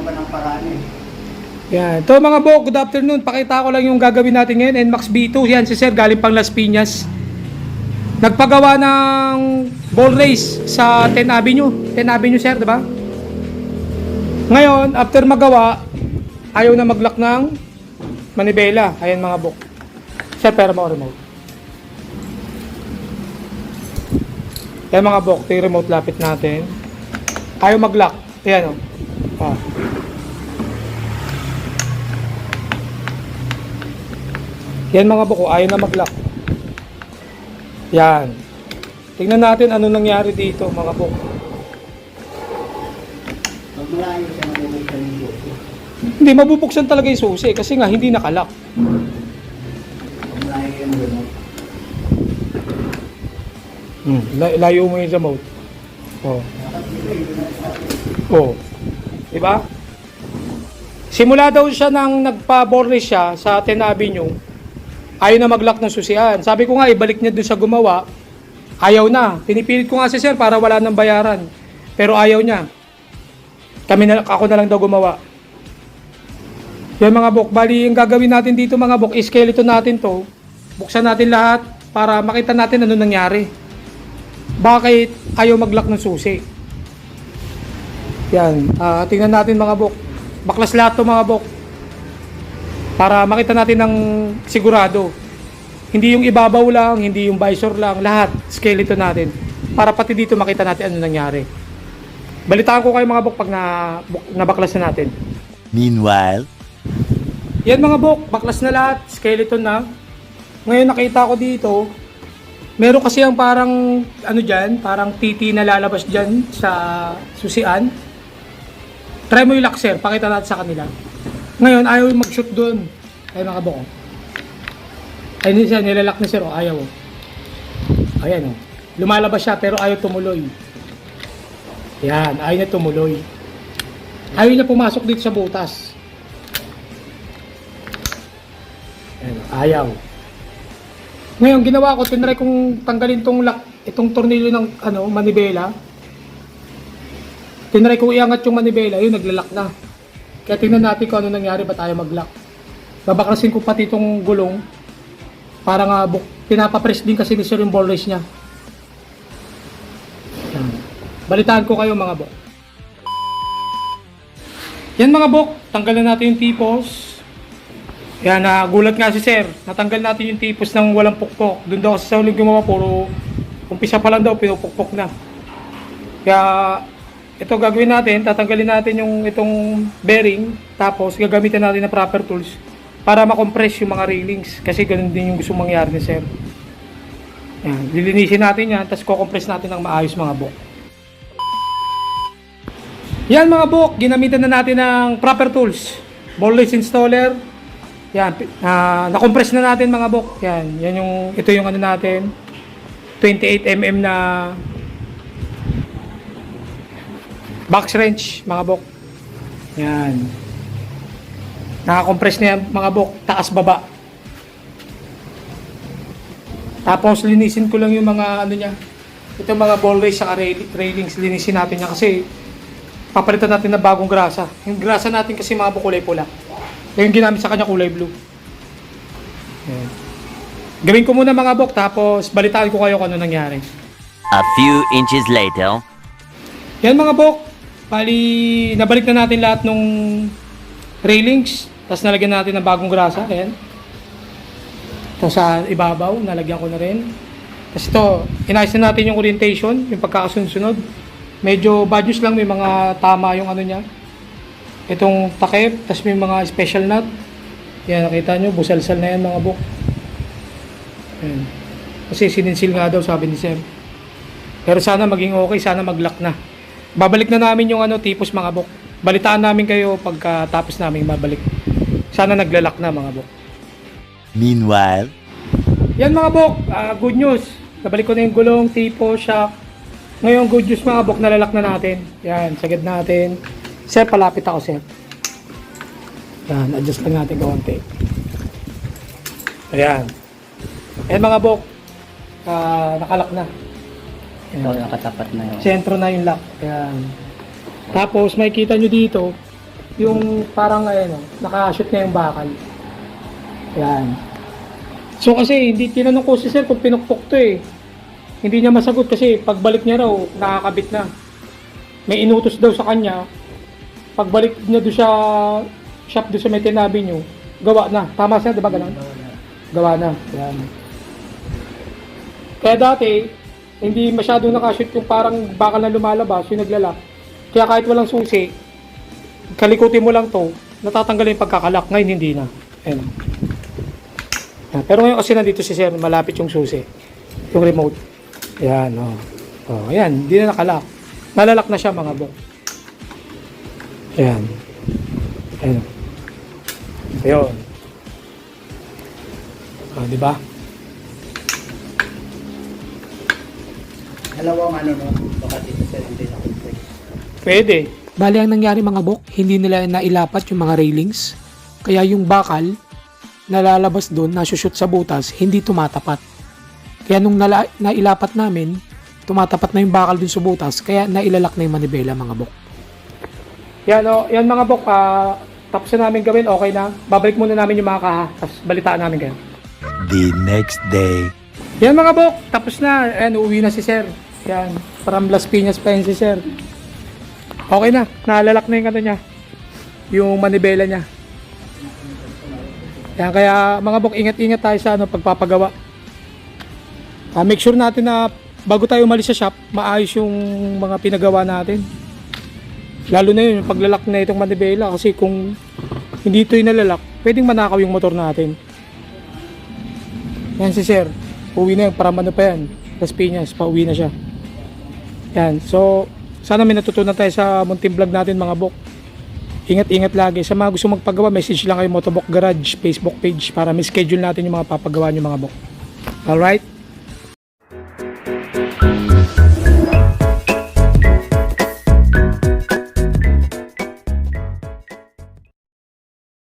gagawa pa ng paraan eh. Yan. Ito mga bok, good afternoon. Pakita ko lang yung gagawin natin ngayon. NMAX B2. Yan si Sir, galing pang Las Piñas. Nagpagawa ng ball race sa 10 Avenue. 10 Avenue, Sir, di ba? Ngayon, after magawa, ayaw na mag-lock ng manibela. Ayan mga bok. Sir, pera mo remote. Yan mga bok, ito yung remote lapit natin. Ayaw mag-lock. Ayan o. Ah. Yan mga buko, ayaw na mag-lock. Yan. Tingnan natin ano nangyari dito mga buko. Pag malayo siya mabubuksan yung. Hindi, mabubuksan talaga yung susi kasi nga hindi nakalock. Pag malayo yung. Hmm. la- Layo mo yung remote. Oh. Oh. Diba? Simula daw siya nang nagpa-borless siya sa 10 Avenue, ayaw na mag-lock ng susian. Sabi ko nga, ibalik niya dun sa gumawa, ayaw na. Pinipilit ko nga si sir para wala nang bayaran. Pero ayaw niya. Kami na, ako na lang daw gumawa. Yan mga bok, bali yung gagawin natin dito mga bok, skeleton natin to. Buksan natin lahat para makita natin ano nangyari. Bakit ayaw mag-lock ng susi? Yan, ah, tingnan natin mga bok. Baklas lahat to mga bok. Para makita natin ng sigurado. Hindi yung ibabaw lang, hindi yung visor lang, lahat skeleton natin. Para pati dito makita natin ano nangyari. Balitaan ko kayo mga bok pag na, nabaklas na natin. Meanwhile, Yan mga bok, baklas na lahat, skeleton na. Ngayon nakita ko dito, meron kasi ang parang ano diyan, parang titi na lalabas diyan sa susian. Try mo yung pakita natin sa kanila. Ngayon ayaw yung mag-shoot doon. Ay mga bok. oh. Ay hindi siya nilalak na sir, oh, ayaw. Oh. Ayan oh. Lumalabas siya pero ayaw tumuloy. Yan, ayaw niya tumuloy. Ayaw niya pumasok dito sa butas. Ayan, ayaw. Ngayon, ginawa ko, tinry kong tanggalin tong lock, itong tornilyo ng ano, manibela. Tinry kong iangat yung manibela, yun, naglalak na. Kaya tingnan natin kung ano nangyari, ba't ayaw mag-lock. Babaklasin ko pati itong gulong. Para nga, buk, pinapapress din kasi ni sir yung ball niya. Balitaan ko kayo mga bok. Yan mga bok, tanggalan natin yung tipos. Yan, nagulat nga si sir. Natanggal natin yung tipos ng walang pukpok. Doon daw kasi sa huling gumawa, puro umpisa pa lang daw, pinupukpok na. Kaya, ito gagawin natin, tatanggalin natin yung itong bearing, tapos gagamitin natin na proper tools para makompress yung mga railings. Kasi ganun din yung gusto mangyari ni sir. Yan, lilinisin natin yan, tapos kukompress natin ng maayos mga bok. Yan mga bok, ginamitan na natin ng proper tools. Lace installer, yan, ah, na-compress na natin mga bok. Yan, yan yung, ito yung ano natin. 28mm na box wrench, mga bok. Yan. Naka-compress na yan, mga bok. Taas baba. Tapos linisin ko lang yung mga ano niya. Ito mga ball race sa railings, linisin natin niya kasi papalitan natin ng bagong grasa. Yung grasa natin kasi mga bok kulay pula. Yung ginamit sa kanya kulay blue. Ayan. Gawin ko muna mga bok, tapos balitaan ko kayo kung ano nangyari. a few inches later. Yan mga bok, bali nabalik na natin lahat nung railings, tapos nalagyan natin ng bagong grasa, ayan. Tapos sa ibabaw, nalagyan ko na rin. Tapos ito, inayos na natin yung orientation, yung pagkakasunod-sunod. Medyo bad lang, may mga tama yung ano niya. Itong takip, tapos may mga special nut. Yan, nakita nyo, busalsal na yan mga bok. Ayan. Kasi sininsil nga daw, sabi ni Sir. Pero sana maging okay, sana mag-lock na. Babalik na namin yung ano, tipos mga bok. Balitaan namin kayo pagkatapos namin mabalik. Sana naglalak na mga bok. Meanwhile, Yan mga bok, ah, good news. Nabalik ko na yung gulong, tipo, shock. Ngayon, good news mga bok, nalalak na natin. Yan, sagad natin. Sir, palapit ako, sir. Yan, adjust lang natin kaunti. Ayan. Ayan mga bok, ah, nakalak na. Ayan. Ito nakatapat na yun. Sentro na yung lock. Ayan. Tapos makikita nyo dito, yung parang ano, nakashoot na yung bakal. Yan. So kasi hindi tinanong ko si sir kung pinukpok to eh. Hindi niya masagot kasi pagbalik niya raw, nakakabit na. May inutos daw sa kanya. Pagbalik niya doon sa shop doon sa may tinabi niyo, gawa na. Tama siya, di ba ganun? Gawa na. Yan. Kaya dati, hindi masyadong nakashoot yung parang bakal na lumalabas, yung naglalak. Kaya kahit walang susi, kalikutin mo lang to, natatanggal yung pagkakalak. Ngayon hindi na. Ayan. Yan. Pero ngayon kasi nandito si Sir, malapit yung susi. Yung remote. Yan, oh. Oh, ayan, hindi na nakalak. Nalalak na siya mga bok. Ayan. Ayan. Ayun. Oh, di ba? Dalawang ano no, baka dito sa hindi na complete. Pwede. Bali ang nangyari mga bok, hindi nila nailapat yung mga railings. Kaya yung bakal, nalalabas doon, nasushoot sa butas, hindi tumatapat. Kaya nung nala, nailapat namin, tumatapat na yung bakal dun sa butas, kaya nailalak na yung manibela mga bok. Yan o, yan mga bok, ah, tapos na namin gawin, okay na. Babalik muna namin yung mga kaha, tapos balitaan namin kayo. The next day. Yan mga bok, tapos na. Ayan, uuwi na si Sir. Yan, from Las Piñas pa yun si Sir. Okay na, nalalak na yung ano niya. Yung manibela niya. Yan, kaya mga bok, ingat-ingat tayo sa ano, pagpapagawa. Ah, make sure natin na bago tayo umalis sa shop, maayos yung mga pinagawa natin. Lalo na yun, yung paglalak na itong manibela kasi kung hindi ito inalalak, pwedeng manakaw yung motor natin. Yan si Sir. Uwi na yun. Para ano pa yan. Las Piñas. Pauwi na siya. Yan. So, sana may natutunan tayo sa munting vlog natin mga bok. Ingat-ingat lagi. Sa mga gusto magpagawa, message lang kayo Motobok Garage Facebook page para may schedule natin yung mga papagawa nyo mga bok. Alright?